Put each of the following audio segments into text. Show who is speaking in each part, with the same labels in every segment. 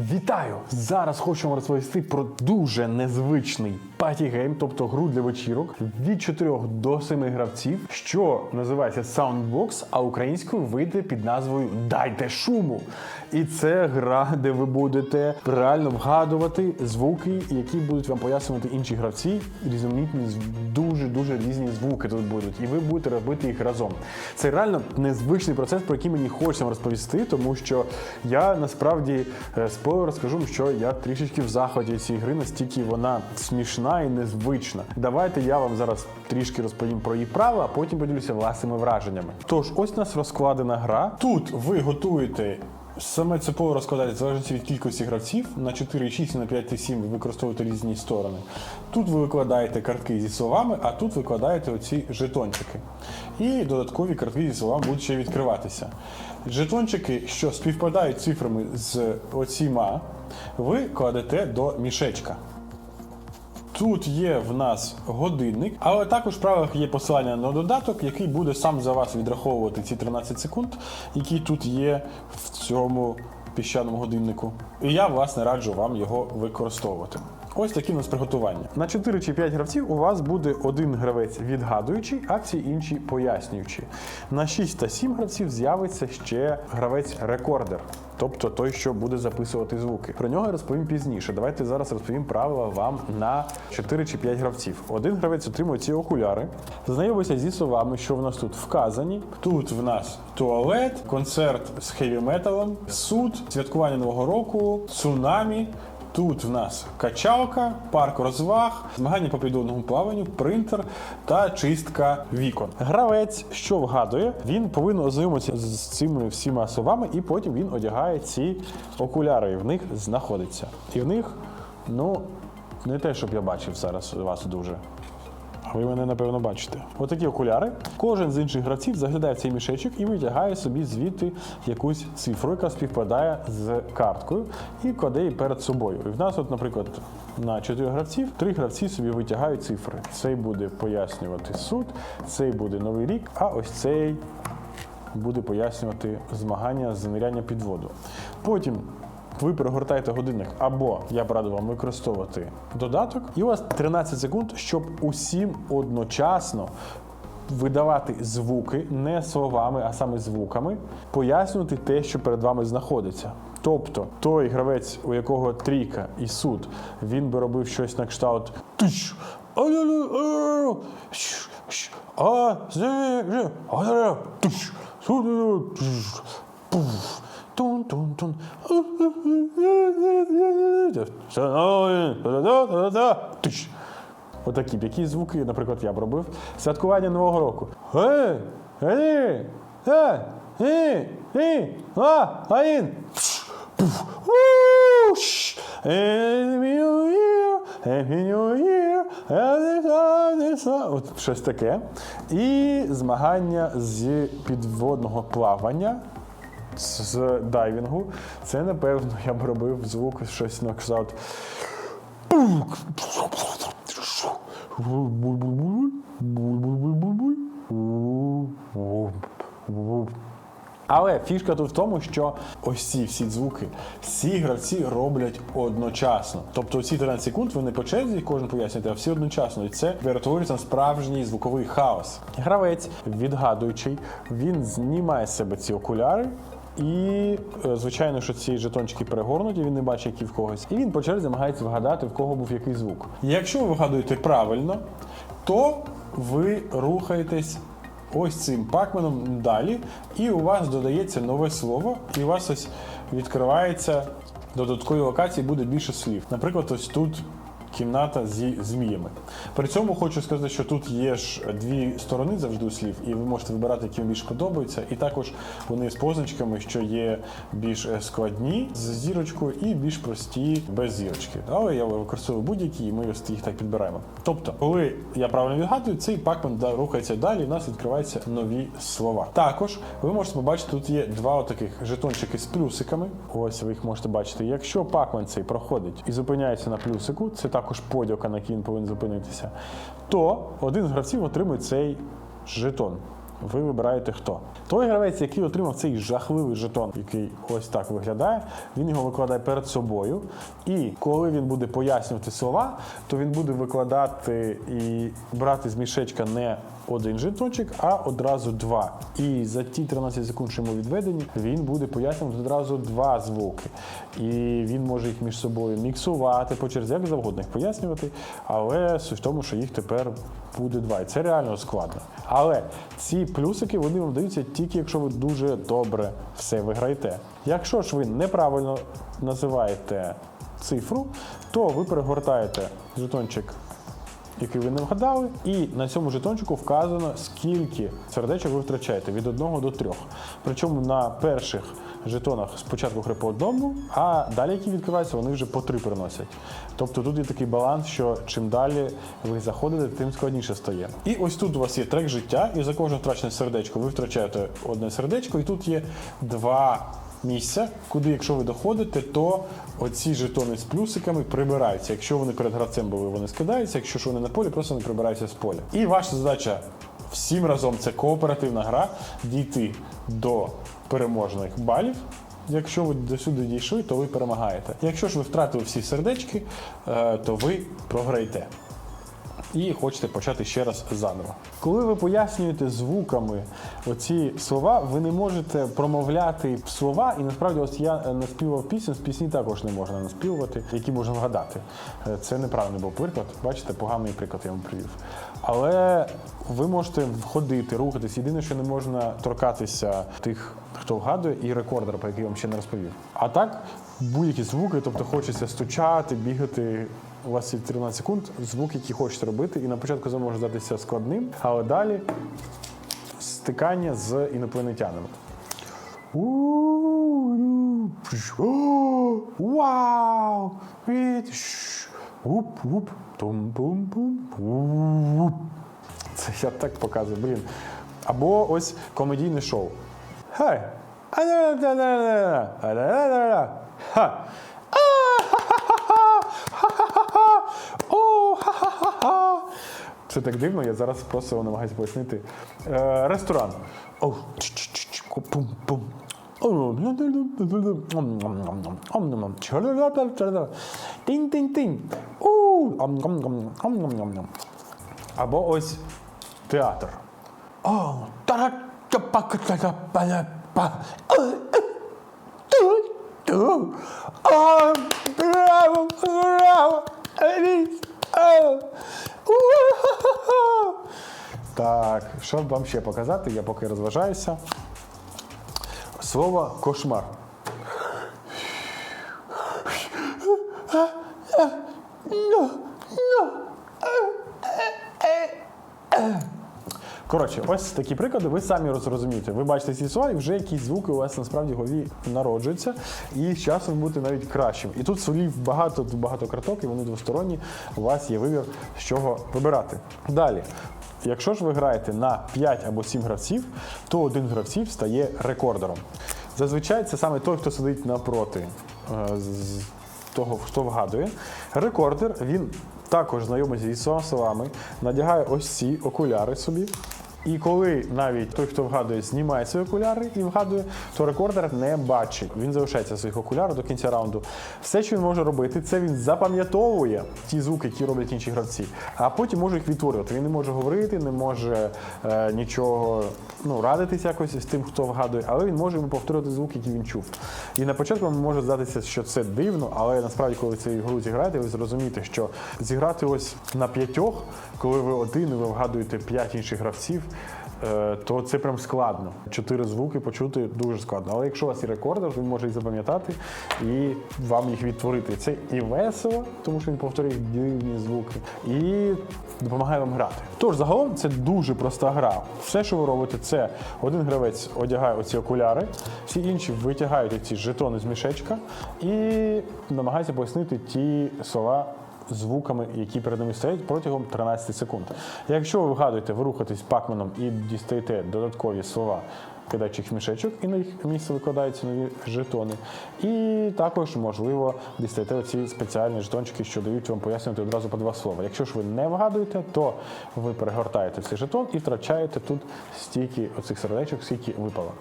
Speaker 1: Вітаю! Зараз хочу вам розповісти про дуже незвичний патігейм, тобто гру для вечірок від 4 до 7 гравців, що називається Soundbox, а українською вийде під назвою Дайте шуму. І це гра, де ви будете реально вгадувати звуки, які будуть вам пояснювати інші гравці. Різноманітні дуже дуже різні звуки тут будуть, і ви будете робити їх разом. Це реально незвичний процес, про який мені хочеться розповісти, тому що я насправді е, спойлер розкажу, що я трішечки в захваті цієї гри, настільки вона смішна і незвична. Давайте я вам зараз трішки розповім про її правила, а потім поділюся власними враженнями. Тож, ось у нас розкладена гра. Тут ви готуєте. Саме це поле розкладається в залежності від кількості гравців на 4,6 і на 5,7 ви використовуєте різні сторони. Тут ви викладаєте картки зі словами, а тут викладаєте оці жетончики. І додаткові картки зі словами будуть ще відкриватися. Жетончики, що співпадають цифрами з оціма, ви кладете до мішечка. Тут є в нас годинник, але також в правилах є посилання на додаток, який буде сам за вас відраховувати ці 13 секунд, які тут є в цьому піщаному годиннику. І я, власне, раджу вам його використовувати. Ось такі у нас приготування. На 4 чи 5 гравців у вас буде один гравець відгадуючий, а всі інші пояснюючі. На 6 та 7 гравців з'явиться ще гравець-рекордер. Тобто той, що буде записувати звуки. Про нього я розповім пізніше. Давайте зараз розповім правила вам на 4 чи 5 гравців. Один гравець отримує ці окуляри, знайомиться зі словами, що в нас тут вказані. Тут в нас туалет, концерт з хеві металом, суд, святкування Нового року, цунамі. Тут в нас качалка, парк розваг, змагання по підводному плаванню, принтер та чистка вікон. Гравець, що вгадує, він повинен ознайомитися з цими всіма словами, і потім він одягає ці окуляри, і в них знаходиться. І в них, ну, не те, щоб я бачив зараз вас дуже. Ви мене напевно бачите. Отакі окуляри. Кожен з інших гравців заглядає в цей мішечок і витягає собі звідти якусь цифру, яка співпадає з карткою, і кладе її перед собою. І в нас, от, наприклад, на 4 гравців, три гравці собі витягають цифри. Цей буде пояснювати суд, цей буде новий рік, а ось цей буде пояснювати змагання з ниряння під воду. Потім ви перегортаєте годинник, або я б радив вам використовувати додаток, і у вас 13 секунд, щоб усім одночасно видавати звуки не словами, а саме звуками, пояснювати те, що перед вами знаходиться. Тобто той гравець, у якого трійка і суд, він би робив щось на кшталт «Тиш! а, тун-тун-тун. Отакі б які звуки, наприклад, я б робив. Святкування Нового року. От щось таке. І змагання з підводного плавання. З- дайвінгу. Це, напевно, я б робив звук щось на кшталт. Але фішка тут в тому, що ось ці всі звуки всі гравці роблять одночасно. Тобто ці 13 секунд вони по черзі кожен пояснює, а всі одночасно. І це перетворюється на справжній звуковий хаос. Гравець, відгадуючий, він знімає з себе ці окуляри. І, е, звичайно, що ці жетончики перегорнуті, він не бачить, які в когось. І він по черзі намагається вгадати, в кого був який звук. Якщо ви вгадуєте правильно, то ви рухаєтесь ось цим пакменом далі, і у вас додається нове слово, і у вас ось відкривається додаткові локації, буде більше слів. Наприклад, ось тут. Кімната зі зміями. При цьому хочу сказати, що тут є ж дві сторони завжди у слів, і ви можете вибирати, які вам більше подобаються. І також вони з позначками, що є більш е, складні з зірочкою і більш прості без зірочки. Але я використовую будь-які, і ми їх так підбираємо. Тобто, коли я правильно відгадую, цей пакмен рухається далі, в нас відкриваються нові слова. Також ви можете побачити, тут є два таких жетончики з плюсиками. Ось ви їх можете бачити. Якщо пакмен цей проходить і зупиняється на плюсику, це також подяка, на який він повинен зупинитися, то один з гравців отримує цей жетон. ви вибираєте хто. Той гравець, який отримав цей жахливий жетон, який ось так виглядає, він його викладає перед собою. І коли він буде пояснювати слова, то він буде викладати і брати з мішечка не один жетончик, а одразу два. І за ті 13 секунд, що йому відведені, він буде пояснювати одразу два звуки. І він може їх між собою міксувати по черзі, як завгодно їх пояснювати. Але суть в тому, що їх тепер буде два. І це реально складно. Але ці плюсики вони вам даються тільки якщо ви дуже добре все виграєте. Якщо ж ви неправильно називаєте цифру, то ви перегортаєте жетончик який ви не вгадали, і на цьому жетончику вказано, скільки сердечок ви втрачаєте від 1 до 3. Причому на перших жетонах спочатку гри по одному, а далі, які відкриваються, вони вже по три приносять. Тобто тут є такий баланс, що чим далі ви заходите, тим складніше стає. І ось тут у вас є трек життя, і за кожне втрачене сердечко ви втрачаєте одне сердечко, і тут є два місця, куди, якщо ви доходите, то оці жетони з плюсиками прибираються. Якщо вони перед гравцем були, вони скидаються, якщо ж вони на полі, просто вони прибираються з поля. І ваша задача всім разом це кооперативна гра, дійти до переможних балів. Якщо ви до сюди дійшли, то ви перемагаєте. Якщо ж ви втратили всі сердечки, е, то ви програєте і хочете почати ще раз заново. Коли ви пояснюєте звуками оці слова, ви не можете промовляти слова, і насправді, ось я е, наспівав пісню, з пісні також не можна наспівувати, які можна вгадати. Е, Це неправильний був приклад. Бачите, поганий приклад я вам привів. Але ви можете входити, рухатись. Єдине, що не можна торкатися тих, хто вгадує, і рекордера, про який я вам ще не розповів. А так, будь-які звуки, тобто хочеться стучати, бігати. У вас є 13 секунд, звук, який хочете робити, і на початку це може здатися складним, але далі стикання з інопланетянами. Вау! Уп-уп. Тум-пум-пум. Це я так показую, блін. Або ось комедійне шоу. Хай! Ха! Це так дивно, я зараз просто намагаюся пояснити. Е, ресторан. О, пум-пум. Тинь-тинь-тинь. Або ось театр. О, браво, браво. Так, що вам ще показати? Я поки розважаюся. Слово кошмар. Коротше, ось такі приклади, ви самі зрозумієте. Ви бачите ці слова, і вже якісь звуки у вас насправді в голові народжуються, і з часом будете навіть кращим. І тут слів багато, багато карток, і вони двосторонні. У вас є вибір, з чого вибирати. Далі. Якщо ж ви граєте на 5 або 7 гравців, то один з гравців стає рекордером. Зазвичай це саме той, хто сидить напроти е, з того, хто вгадує. Рекордер він також знайомий зі словами, надягає ось ці окуляри собі. І коли навіть той, хто вгадує, знімає свої окуляри і вгадує, то рекордер не бачить. Він залишається своїх окулярах до кінця раунду. Все, що він може робити, це він запам'ятовує ті звуки, які роблять інші гравці, а потім може їх відтворювати. Він не може говорити, не може е, нічого ну, радитись якось з тим, хто вгадує, але він може йому повторювати звуки, які він чув. І на початку може здатися, що це дивно, але насправді, коли цю гру зіграєте, ви зрозумієте, що зіграти ось на п'ятьох, коли ви один і ви вгадуєте п'ять інших гравців. Е, То це прям складно. Чотири звуки почути дуже складно. Але якщо у вас є рекордер, він може їх запам'ятати і вам їх відтворити. Це і весело, тому що він повторює дивні звуки, і допомагає вам грати. Тож загалом це дуже проста гра. Все, що ви робите, це один гравець одягає оці окуляри, всі інші витягають ці жетони з мішечка і намагаються пояснити ті слова звуками, які перед ними стоять протягом 13 секунд. Якщо ви вгадуєте, ви рухаєтесь пакменом і дістаєте додаткові слова кидаючи їх в мішечок, і на їх місце викладаються нові жетони. І також, можливо, дістаєте оці спеціальні жетончики, що дають вам пояснювати одразу по два слова. Якщо ж ви не вгадуєте, то ви перегортаєте цей жетон і втрачаєте тут стільки оцих сердечок, скільки випало.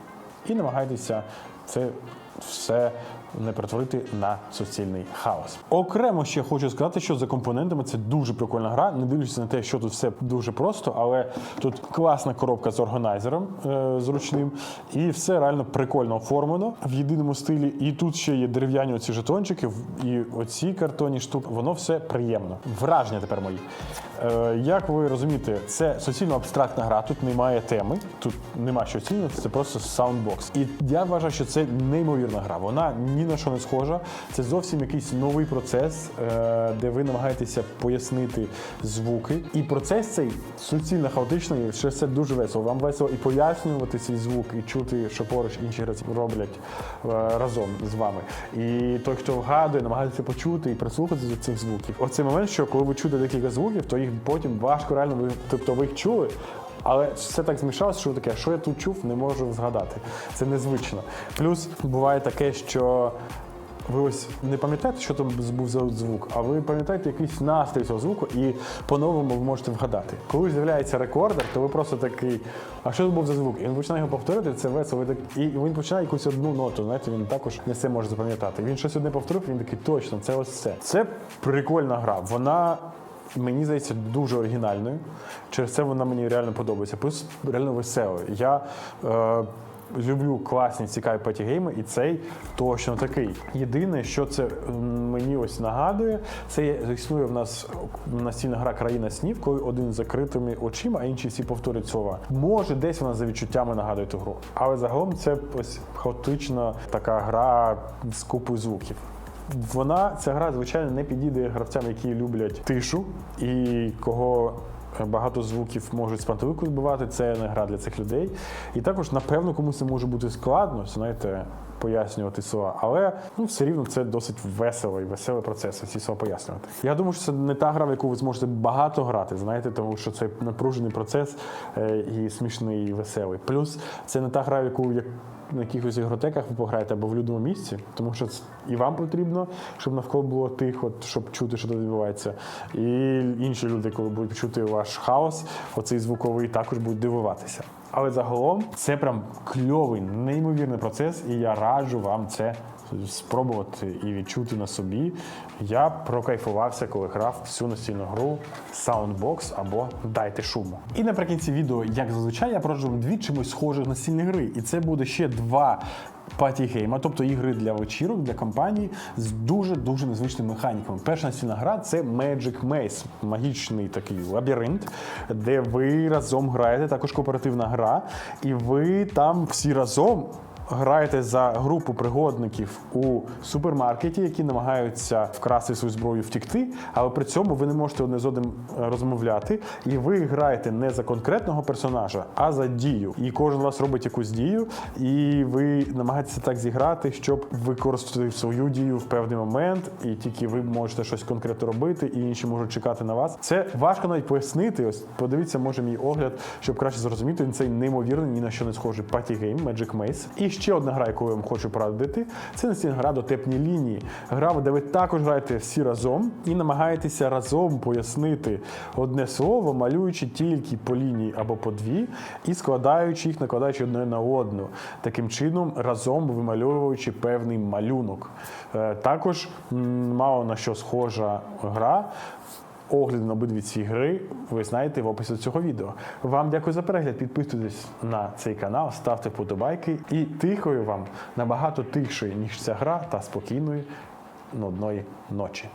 Speaker 1: І намагайтеся це все не перетворити на суцільний хаос. Окремо ще хочу сказати, що за компонентами це дуже прикольна гра. Не дивлячись на те, що тут все дуже просто, але тут класна коробка з органайзером е, зручним, і все реально прикольно оформлено в єдиному стилі. І тут ще є дерев'яні оці жетончики, і оці картонні штуки. Воно все приємно. Враження тепер мої. Е, як ви розумієте, це суцільно абстрактна гра. Тут немає теми, тут нема що оцінювати, це просто саундбокс. І я вважаю, що це неймовірна гра. Вона ні на що не схожа. Це зовсім якийсь новий процес, е, де ви намагаєтеся пояснити звуки. І процес цей суцільно хаотичний, що це дуже весело. Вам весело і пояснювати цей звук, і чути, що поруч інші роблять е, разом з вами. І той, хто вгадує, намагається почути і прислухатися до цих звуків. Оцей момент, що коли ви чуєте декілька звуків, то їх потім важко реально ви, тобто ви їх чули. Але все так змішалося, що таке, що я тут чув, не можу згадати. Це незвично. Плюс буває таке, що ви ось не пам'ятаєте, що там був за звук, а ви пам'ятаєте якийсь настрій цього звуку, і по-новому ви можете вгадати. Коли з'являється рекордер, то ви просто такий, а що це був за звук? І він починає його повторити, це весело. І він починає якусь одну ноту. Знаєте, він також не все може запам'ятати. Він щось одне повторив, він такий, точно, це ось це. Це прикольна гра. Вона. Мені здається дуже оригінальною. Через це вона мені реально подобається. Плюс реально веселою. Я е, люблю класні, цікаві патігейми, і цей точно такий. Єдине, що це мені ось нагадує, це існує в нас настільна гра країна снів, коли один з закритими очима, а інші всі повторюють слова. Може, десь вона за відчуттями нагадує ту гру. Але загалом це ось хаотична така гра з купою звуків. Вона ця гра, звичайно, не підійде гравцям, які люблять тишу і кого. Багато звуків можуть з пантелику збивати, це не гра для цих людей. І також, напевно, комусь це може бути складно, знаєте, пояснювати слова, але ну, все рівно це досить весело і веселий процес ці слова пояснювати. Я думаю, що це не та гра, в яку ви зможете багато грати, знаєте, тому що це напружений процес е, і смішний, і веселий. Плюс це не та гра, в яку як на якихось ігротеках ви пограєте або в людному місці, тому що і вам потрібно, щоб навколо було тихо, щоб чути, що тут відбувається. І інші люди, коли будуть чути ваш хаос, оцей звуковий, також будуть дивуватися. Але загалом це прям кльовий, неймовірний процес, і я раджу вам це спробувати і відчути на собі. Я прокайфувався, коли грав всю настільну гру Soundbox або Дайте шуму. І наприкінці відео, як зазвичай, я породжу дві чимось схожих настільні гри. І це буде ще два патігейма, тобто ігри для вечірок, для компаній з дуже-дуже незвичними механіками. Перша настільна гра це Magic Maze, магічний такий лабіринт, де ви разом граєте, також кооперативна гра, і ви там всі разом граєте за групу пригодників у супермаркеті, які намагаються вкрасти свою зброю, втікти, але при цьому ви не можете одне з одним е, розмовляти, і ви граєте не за конкретного персонажа, а за дію. І кожен з вас робить якусь дію, і ви намагаєтеся так зіграти, щоб використати свою дію в певний момент, і тільки ви можете щось конкретно робити, і інші можуть чекати на вас. Це важко навіть пояснити. Ось подивіться, може мій огляд, щоб краще зрозуміти. Він цей неймовірний, ні на що не схожий Party Game Magic Maze. І ще одна гра, яку я вам хочу порадити, це настільна гра дотепні лінії. Гра, де ви також граєте всі разом і намагаєтеся разом пояснити одне слово, малюючи тільки по лінії або по дві, і складаючи їх, накладаючи одне на одну. Таким чином, разом вимальовуючи певний малюнок. Е, Також мало на що схожа гра. Огляди на обидві ці гри ви знаєте в описі цього відео. Вам дякую за перегляд. Підписуйтесь на цей канал, ставте вподобайки і тихою вам набагато тихшої, ніж ця гра та спокійної нудної ночі.